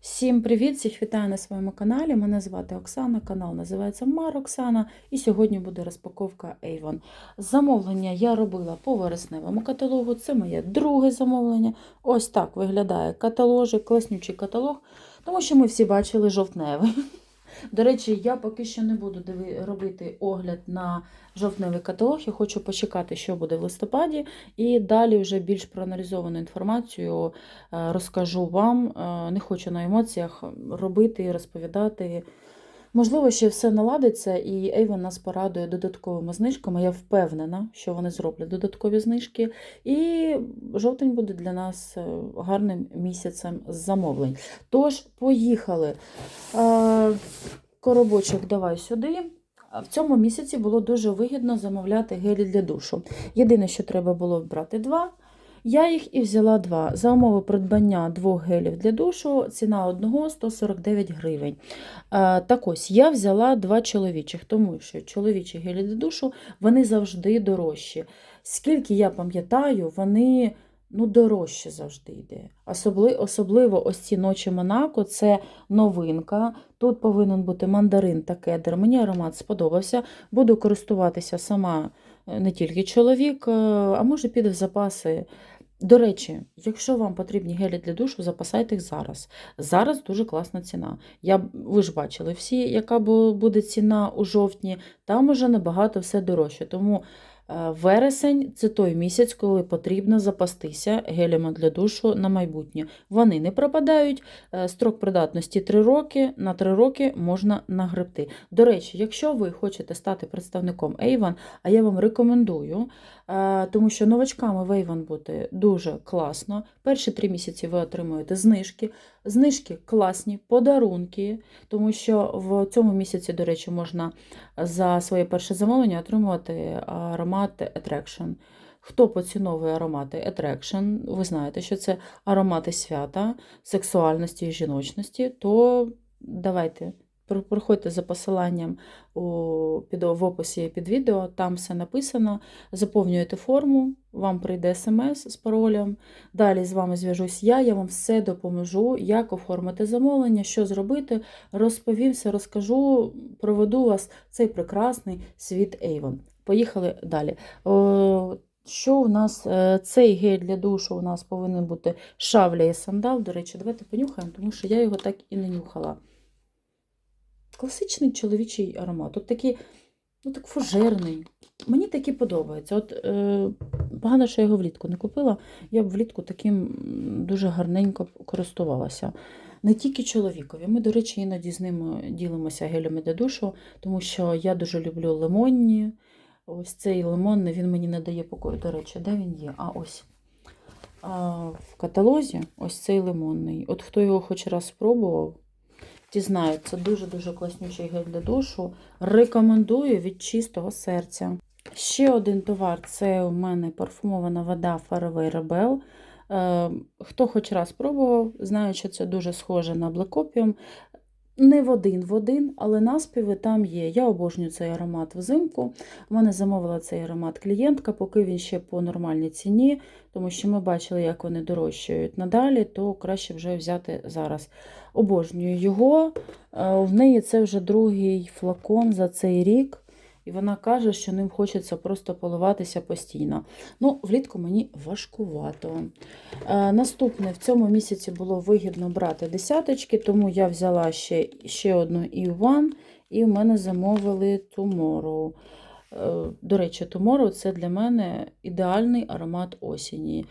Всім привіт! Всіх вітаю на своєму каналі. Мене звати Оксана, канал називається Мар Оксана. І сьогодні буде розпаковка Avon. Замовлення я робила по вересневому каталогу. Це моє друге замовлення. Ось так виглядає каталожик, класнючий каталог, тому що ми всі бачили жовтневий. До речі, я поки що не буду диви- робити огляд на жовтневий каталог. Я хочу почекати, що буде в листопаді, і далі вже більш проаналізовану інформацію е, розкажу вам. Е, Не хочу на емоціях робити і розповідати. Можливо, ще все наладиться, і Avon нас порадує додатковими знижками. Я впевнена, що вони зроблять додаткові знижки. І жовтень буде для нас е, гарним місяцем замовлень. Тож, поїхали. Е, Коробочок давай сюди. В цьому місяці було дуже вигідно замовляти гелі для душу. Єдине, що треба було брати два. Я їх і взяла два. За умови придбання двох гелів для душу ціна одного 149 гривень. Е, Так ось, я взяла два чоловічих, тому що чоловічі гелі для душу вони завжди дорожчі. Скільки я пам'ятаю, вони ну, дорожче завжди йде. Особли, особливо ось ці ночі Монако це новинка. Тут повинен бути мандарин та кедр. Мені аромат сподобався. Буду користуватися сама не тільки чоловік, е, а може піде в запаси. До речі, якщо вам потрібні гелі для душу, запасайте їх зараз. Зараз дуже класна ціна. Я, ви ж бачили всі, яка бу- буде ціна у жовтні, там уже набагато все дорожче. Тому е, вересень це той місяць, коли потрібно запастися гелями для душу на майбутнє. Вони не пропадають. е, Строк придатності 3 роки. На 3 роки можна нагребти. До речі, якщо ви хочете стати представником Avon, а я вам рекомендую, е, тому що новачками в Avon бути дуже класно. Перші три місяці ви отримуєте знижки. Знижки класні, подарунки, тому що в цьому місяці, до речі, можна за своє перше замовлення отримувати аромат Attraction. Хто поціновує аромати Attraction, ви знаєте, що це аромати свята, сексуальності і жіночності, то давайте проходьте за посиланням у, під, в описі під відео, там все написано. Заповнюєте форму, вам прийде смс з паролем. Далі з вами зв'яжусь я, я вам все допоможу, як оформити замовлення, що зробити. Розповім все, розкажу, проведу вас цей прекрасний світ Avon. Поїхали далі. Що у нас е, цей гель для душу у нас повинен бути шавля і сандал. До речі, давайте понюхаємо, тому що я його так і не нюхала. Класичний чоловічий аромат. От такий, ну так фужерний. Мені такий подобається. От е, погано, що я його влітку не купила. Я б влітку таким дуже гарненько користувалася. Не тільки чоловікові. Ми, до речі, іноді з ними ділимося гелями для душу, тому що я дуже люблю лимонні. Ось цей лимонний він мені не дає покою. До речі, де він є? А ось. А, в каталозі ось цей лимонний. От хто його хоч раз спробував, ті знають, це дуже-дуже класнючий гель для душу. Рекомендую від чистого серця. Ще один товар це у мене парфумована вода Faraway Rebel. Е, Хто хоч раз пробував, знаю, що це дуже схоже на Opium. Не в один в один, але наспіви там є. Я обожнюю цей аромат взимку. У мене замовила цей аромат клієнтка, поки він ще по нормальній ціні, тому що ми бачили, як вони дорожчають надалі, то краще вже взяти зараз. Обожнюю його. Е, В неї це вже другий флакон за цей рік. І вона каже, що ним хочеться просто поливатися постійно. Ну, влітку мені важкувато. Е, Наступне в цьому місяці було вигідно брати десяточки, тому я взяла ще, ще одну E1, і в мене замовили Tomorrow. Е, До речі, Tomorrow це для мене ідеальний аромат осені.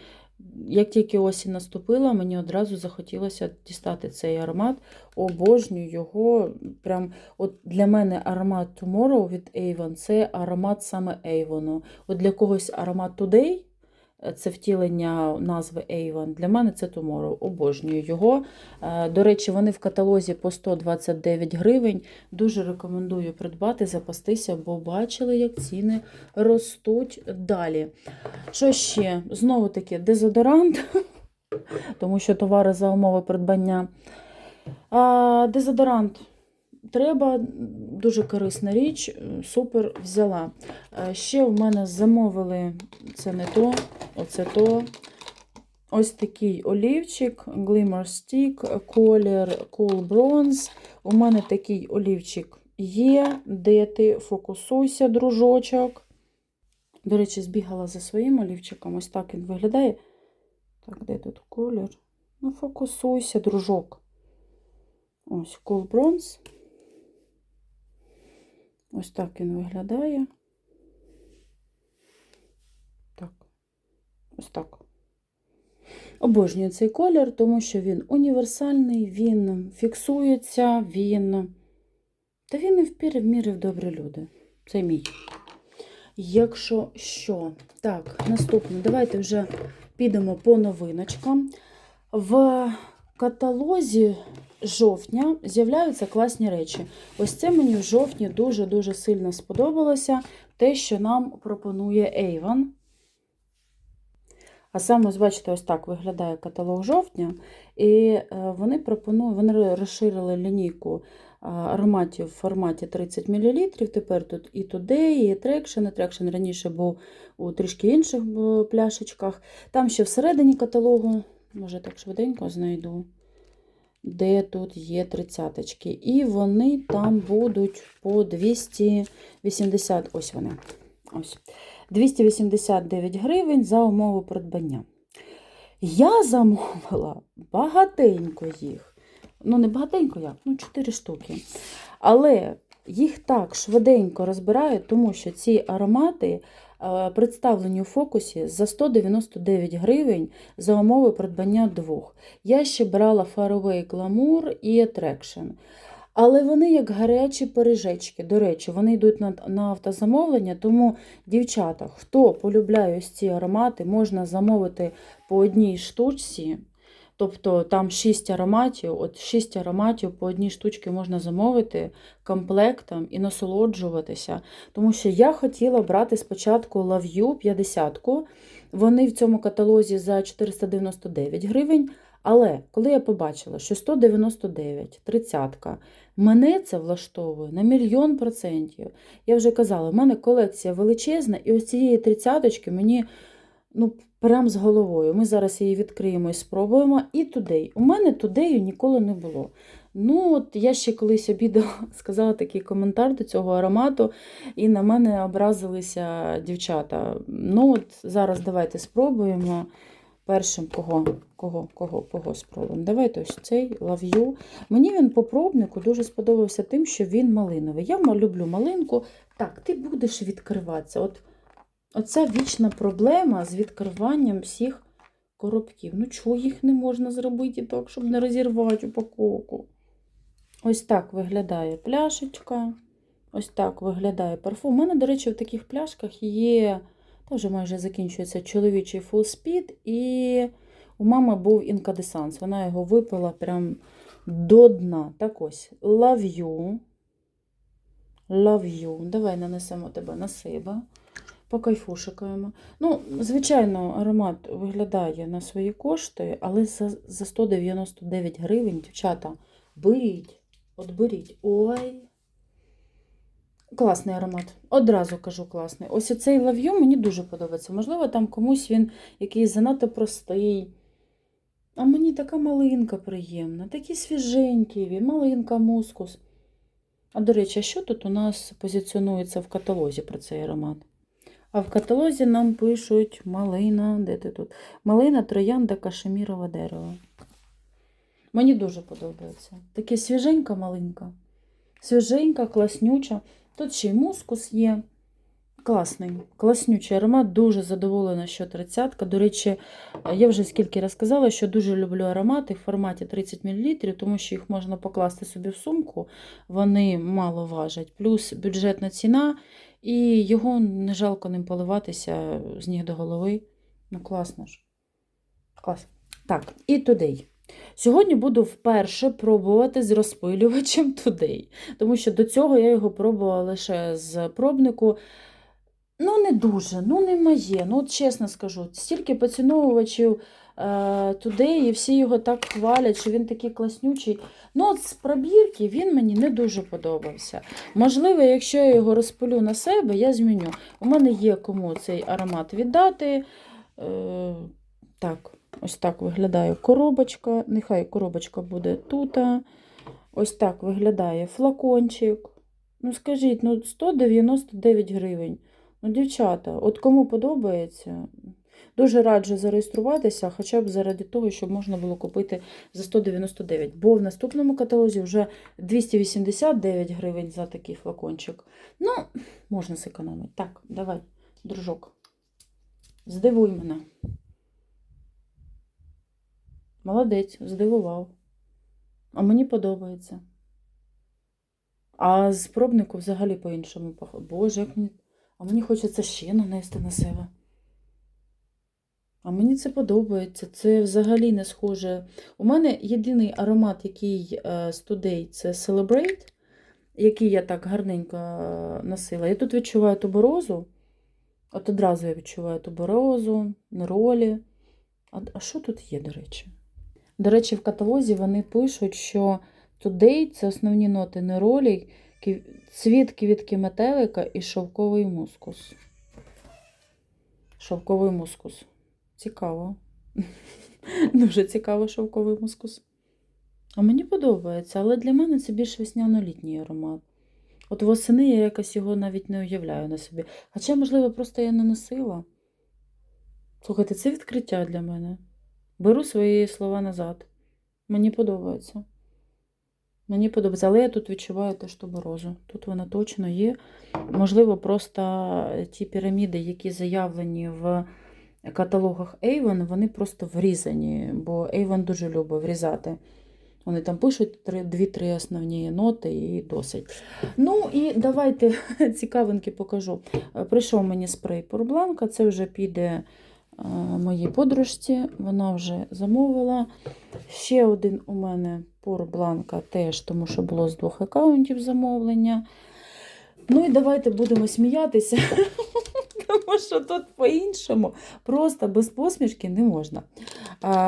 Як тільки осінь наступила, мені одразу захотілося дістати цей аромат. Обожнюю його. Прям от для мене аромат Tomorrow від Avon це аромат саме Avon. От для когось аромат Today це втілення назви Avon. Для мене це Tomorrow. Обожнюю його. Е, До речі, вони в каталозі по 129 гривень. Дуже рекомендую придбати, запастися, бо бачили, як ціни ростуть далі. Що ще? Знову таки, дезодорант, тому що товари за умови придбання. А, Дезодорант треба, дуже корисна річ, супер взяла. Е, Ще в мене замовили це не то, оце то. ось такий олівчик, Glimmer Stick, колір Cool Bronze. У мене такий олівчик є. Де ти фокусуйся, дружочок. До речі, збігала за своїм олівчиком. Ось так він виглядає. Так, де тут колір? Ну, фокусуйся, дружок. Ось Cool Bronze. Ось так він виглядає. Так. Ось так. Обожнюю цей колір, тому що він універсальний, він фіксується, він. Та він і в мірі в добрі люди. Це мій. Якщо що. Так, наступне, давайте вже підемо по новиночкам. В каталозі жовтня з'являються класні речі. Ось це мені в жовтні дуже-дуже сильно сподобалося те, що нам пропонує Avon. А саме, бачите, ось так виглядає каталог жовтня. І е, вони пропонують, вони розширили лінійку ароматів в форматі 30 мл. Тепер тут і Today, і Attraction. Attraction раніше був у трішки інших пляшечках. Там ще всередині каталогу, може так швиденько знайду, де тут є тридцяточки. І вони там будуть по 280, ось вони. Ось. 289 гривень за умову придбання. Я замовила багатенько їх. Ну, не багатенько як, ну 4 штуки. Але їх так швиденько розбирають, тому що ці аромати е, представлені у фокусі за 199 гривень за умови придбання двох. Я ще брала Faraway Glamour і Attraction. Але вони як гарячі пиріжечки. До речі, вони йдуть на, на автозамовлення, тому, дівчата, хто полюбляє ось ці аромати, можна замовити по одній штучці. Тобто там 6 ароматів, от 6 ароматів по одній штучці можна замовити комплектом і насолоджуватися. Тому що я хотіла брати спочатку You 50 Вони в цьому каталозі за 499 гривень. Але коли я побачила, що 199, 30, мене це влаштовує на мільйон процентів. Я вже казала, в мене колекція величезна, і ось цієї тридцяточки мені ну, прям з головою. Ми зараз її відкриємо і спробуємо. І тудей. У мене тудею ніколи не було. Ну, от я ще колись обідала, сказала такий коментар до цього аромату, і на мене образилися дівчата. Ну, от зараз давайте спробуємо. Першим кого, кого, кого, кого спробуємо. Давайте ось цей You. Мені він по пробнику дуже сподобався тим, що він малиновий. Я люблю малинку. Так, ти будеш відкриватися. От, Оця вічна проблема з відкриванням всіх коробків. Ну, чого їх не можна зробити так, щоб не розірвати упаковку? Ось так виглядає пляшечка. Ось так виглядає парфум. У мене, до речі, в таких пляшках є. Теж майже закінчується чоловічий speed, і у мами був інкадесанс. Вона його випила прям до дна. Так ось, love you. Love you. Давай нанесемо тебе на себе. Покайфушикаємо. Ну, звичайно, аромат виглядає на свої кошти, але за, за 199 гривень, дівчата, беріть, от беріть. Ой. Класний аромат. Одразу кажу класний. Ось оцей лав'ю мені дуже подобається. Можливо, там комусь він якийсь занадто простий. А мені така малинка приємна, такі свіженькі, він, малинка, мускус. А до речі, а що тут у нас позиціонується в каталозі про цей аромат? А в каталозі нам пишуть малина, де ти тут? Малина, троянда, кашемірове дерево. Мені дуже подобається. Таке свіженька малинка. Свіженька, класнюча. Тут ще й мускус є. Класний, класнючий аромат, дуже задоволена, що 30 До речі, я вже скільки раз казала, що дуже люблю аромати в форматі 30 мл, тому що їх можна покласти собі в сумку, вони мало важать. Плюс бюджетна ціна, і його не жалко ним поливатися з ніг до голови. Ну, класно ж. Клас. Так, і Today. Сьогодні буду вперше пробувати з розпилювачем Today, тому що до цього я його пробувала лише з пробнику. Ну, не дуже, ну не моє. Ну, от чесно скажу, стільки поціновувачів е, Today, і всі його так хвалять, що він такий класнючий. Ну, от з пробірки він мені не дуже подобався. Можливо, якщо я його розпилю на себе, я зміню. У мене є кому цей аромат віддати. Е, так. Ось так виглядає коробочка. Нехай коробочка буде тут. Ось так виглядає флакончик. Ну, скажіть, ну 199 гривень. Ну, дівчата, от кому подобається, дуже раджу зареєструватися, хоча б заради того, щоб можна було купити за 199. Бо в наступному каталозі вже 289 гривень за такий флакончик. Ну, можна зекономити. Так, давай, дружок. Здивуй мене. Молодець, здивував. А мені подобається. А з пробнику взагалі по-іншому. Боже, як мені. А мені хочеться ще нанести на себе. А мені це подобається. Це взагалі не схоже. У мене єдиний аромат, який е, студей, це Celebrate, який я так гарненько е, носила. Я тут відчуваю туберозу. От одразу я відчуваю туберозу, неролі. А що тут є, до речі? До речі, в каталозі вони пишуть, що Today це основні ноти неролі, цвіт квітки метелика і шовковий мускус. Шовковий мускус. Цікаво. Дуже цікаво шовковий мускус. А мені подобається, але для мене це більш весняно-літній аромат. От восени я якось його навіть не уявляю на собі. Хоча, можливо, просто я не носила. Слухайте, це відкриття для мене. Беру свої слова назад. Мені подобається. Мені подобається, але я тут відчуваю теж туберозу. Тут вона точно є. Можливо, просто ті піраміди, які заявлені в каталогах Avon, вони просто врізані, бо Avon дуже любить врізати. Вони там пишуть три- дві-три основні ноти і досить. Ну і давайте цікавинки покажу. Е, Прийшов мені спрей Порбланка, це вже піде е, моїй подружці, вона вже замовила. Ще один у мене Порбланка теж, тому що було з двох аккаунтів замовлення. Ну і давайте будемо сміятися, тому що тут по-іншому просто без посмішки не можна.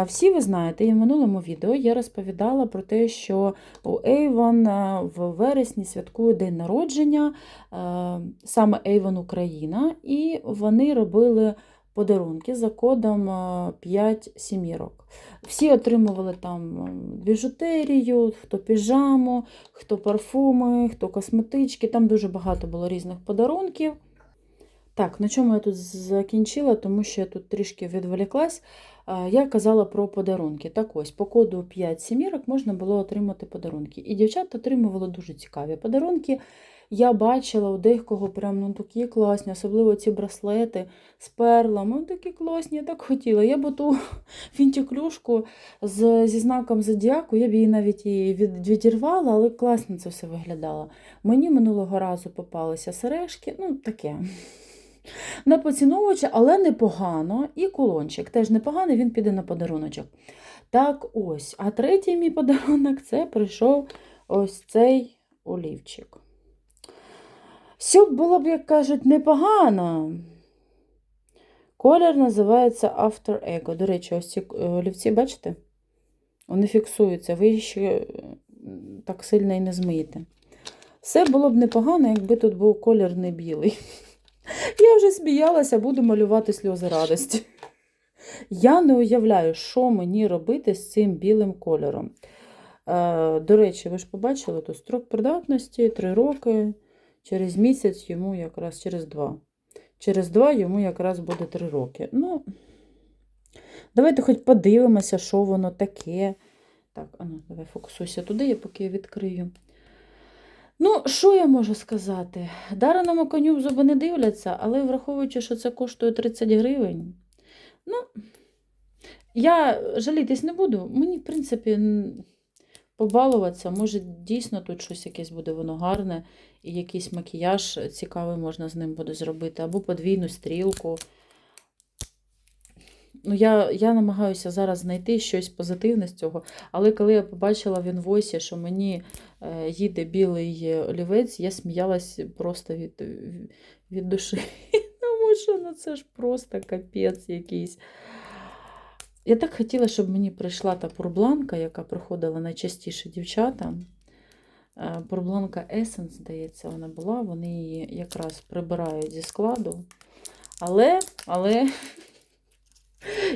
Всі ви знаєте, і в минулому відео я розповідала про те, що у Avon в вересні святкує день народження, саме Avon Україна, і вони робили подарунки за кодом а, 5 сімірок. Всі отримували там біжутерію, хто піжаму, хто парфуми, хто косметички. Там дуже багато було різних подарунків. Так, на чому я тут закінчила, тому що я тут трішки відволіклась. Я казала про подарунки. Так ось, по коду 5 сімірок можна було отримати подарунки. І дівчата отримували дуже цікаві подарунки. Я бачила у декого прям ну, такі класні, особливо ці браслети з перлами. Ну, такі класні, я так хотіла. Я б ту фінтіклюшку з, зі знаком зодіаку, я б її навіть і від, відірвала, але класно це все виглядало. Мені минулого разу попалися сережки, ну таке. На поціновувача, але непогано. І кулончик теж непоганий, він піде на подаруночок. Так ось. А третій мій подарунок це прийшов ось цей олівчик. Все було б, як кажуть, непогано. Колір називається After Echo. До речі, ось ці е, олівці, бачите? Вони фіксуються, ви ще е, так сильно і не змиєте. Все було б непогано, якби тут був колір не білий. Я вже сміялася, буду малювати сльози радості. Я не уявляю, що мені робити з цим білим кольором. Е, До речі, ви ж побачили тут строк придатності 3 роки. Через місяць йому якраз через 2. Через 2 йому якраз буде 3 роки. Ну, давайте хоч подивимося, що воно таке. Так, а ну, давай фокусуйся туди, я поки відкрию. Ну, що я можу сказати? Дареному коню в зуби не дивляться, але враховуючи, що це коштує 30 гривень. Ну, я жалітись не буду. Мені, в принципі, побалуватися. Може, дійсно тут щось якесь буде воно гарне, і якийсь макіяж цікавий можна з ним буде зробити, або подвійну стрілку. Ну, я, я намагаюся зараз знайти щось позитивне з цього, але коли я побачила в інвойсі, що мені їде білий олівець, я сміялась просто від, від душі. Тому що ну, це ж просто капець якийсь. Я так хотіла, щоб мені прийшла та пурбланка, яка приходила найчастіше дівчатам. Е, Пурбланка Essence, здається, вона була. Вони її якраз прибирають зі складу. Але, але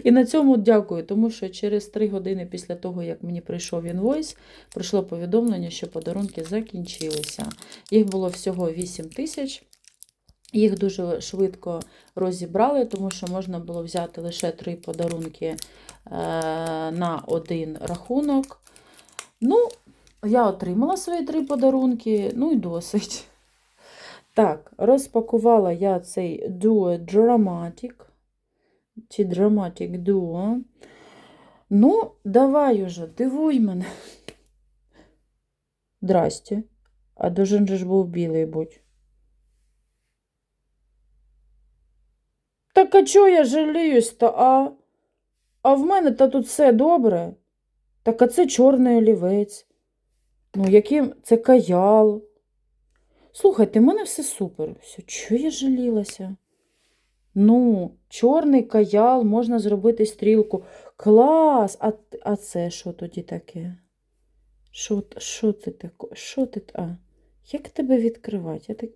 І на цьому дякую, тому що через 3 години після того, як мені прийшов інвойс, прийшло повідомлення, що подарунки закінчилися. Їх було всього 8 тисяч. Їх дуже швидко розібрали, тому що можна було взяти лише 3 подарунки е, на один рахунок. Ну, я отримала свої 3 подарунки, ну і досить. Так, розпакувала я цей Duo Dramatic чи Dramatic Duo. Ну, давай уже, дивуй мене. Здрасте. А должен же ж був білий будь. Так а чого я жаліюсь-то, а? А в мене та тут все добре. Так а це чорний олівець. Ну, яким це каял. Слухайте, в мене все супер. Все, чого я жалілася? Ну, чорний каял, можна зробити стрілку. Клас! А, а це що тоді таке? Що, що це таке? Що ти? А, як тебе відкривати? Я так...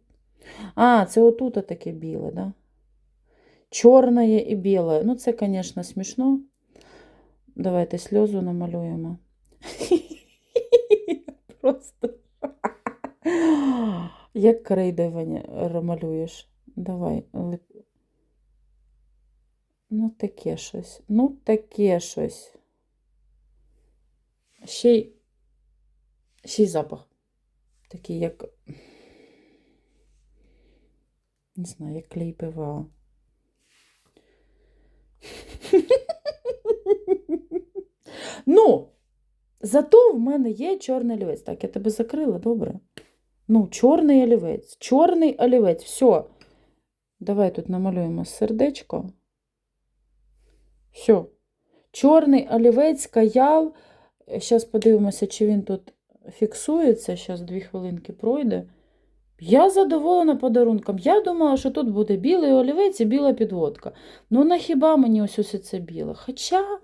А, це отут таке біле, да? Чорне і біле. Ну, це, звісно, смішно. Давайте сльозу намалюємо. Просто. Як крейдовання малюєш? Давай. лип. Ну, таке щось. Ну, таке щось. Ще й ще запах. Такий, як. Не знаю, як клей ПВА. Ну, зато в мене є чорний олівець. Так, я тебе закрила, добре. Ну, чорний олівець. Чорний олівець. Все. Давай тут намалюємо сердечко. Все. Чорний олівець, каял. Зараз подивимося, чи він тут фіксується. Зараз дві хвилинки пройде. Я задоволена подарунком. Я думала, що тут буде білий олівець і біла підводка. Ну, на хіба мені ось ось це біле? Хоча,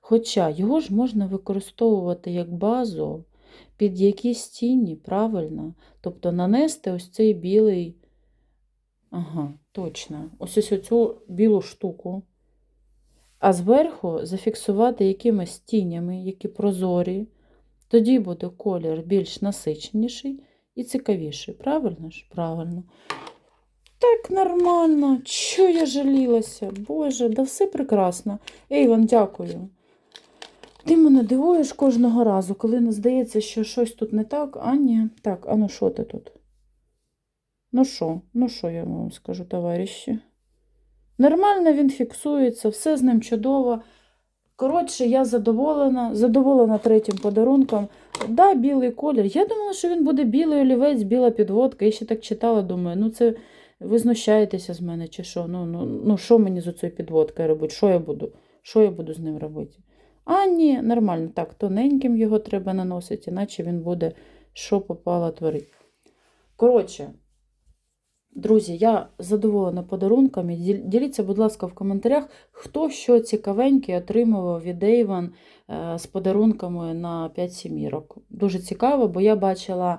хоча його ж можна використовувати як базу під якісь тіні, правильно? Тобто нанести ось цей білий. Ага, точно. Ось ось оцю білу штуку. А зверху зафіксувати якимись тінями, які прозорі. Тоді буде колір більш насиченіший і цікавіший. Правильно ж? Правильно. Так нормально. Чого я жалілася? Боже, да все прекрасно. Ейван, дякую. Ти мене дивуєш кожного разу, коли не здається, що щось тут не так, а ні. Так, а ну що ти тут? Ну що, ну що я вам скажу, товариші? Нормально він фіксується, все з ним чудово. Коротше, я задоволена, задоволена третім подарунком. Да, білий колір. Я думала, що він буде білий олівець, біла підводка. Я ще так читала, думаю, ну це ви знущаєтеся з мене чи що? Ну, ну, ну що мені з цією підводкою робити? Що я буду? Що я буду з ним робити? А, ні, нормально. Так, тоненьким його треба наносити, іначе він буде що попало творити. Коротше, друзі, я задоволена подарунками. Діліться, будь ласка, в коментарях, хто що цікавеньке отримував від Avon е, з подарунками на 5 сімірок. Дуже цікаво, бо я бачила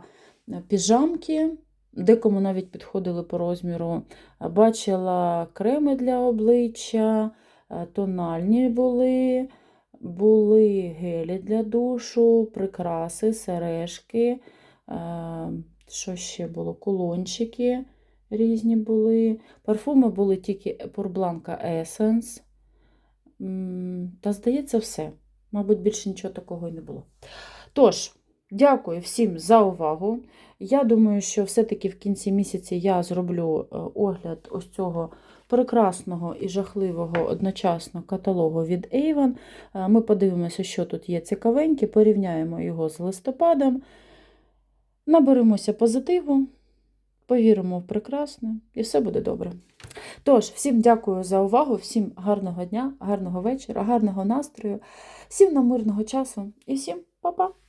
е, піжамки, декому навіть підходили по розміру. Е, Бачила креми для обличчя, тональні були були гелі для душу, прикраси, сережки, що ще було? Кулончики різні були. Парфуми були тільки Purblanca Essence. Та, здається, все. Мабуть, більше нічого такого і не було. Тож, дякую всім за увагу. Я думаю, що все-таки в кінці місяця я зроблю е, огляд ось цього прекрасного і жахливого одночасно каталогу від Avon. Е, Ми подивимося, що тут є цікавеньке, порівняємо його з листопадом, наберемося позитиву, повіримо в прекрасне і все буде добре. Тож, всім дякую за увагу, всім гарного дня, гарного вечора, гарного настрою, всім нам мирного часу і всім па-па!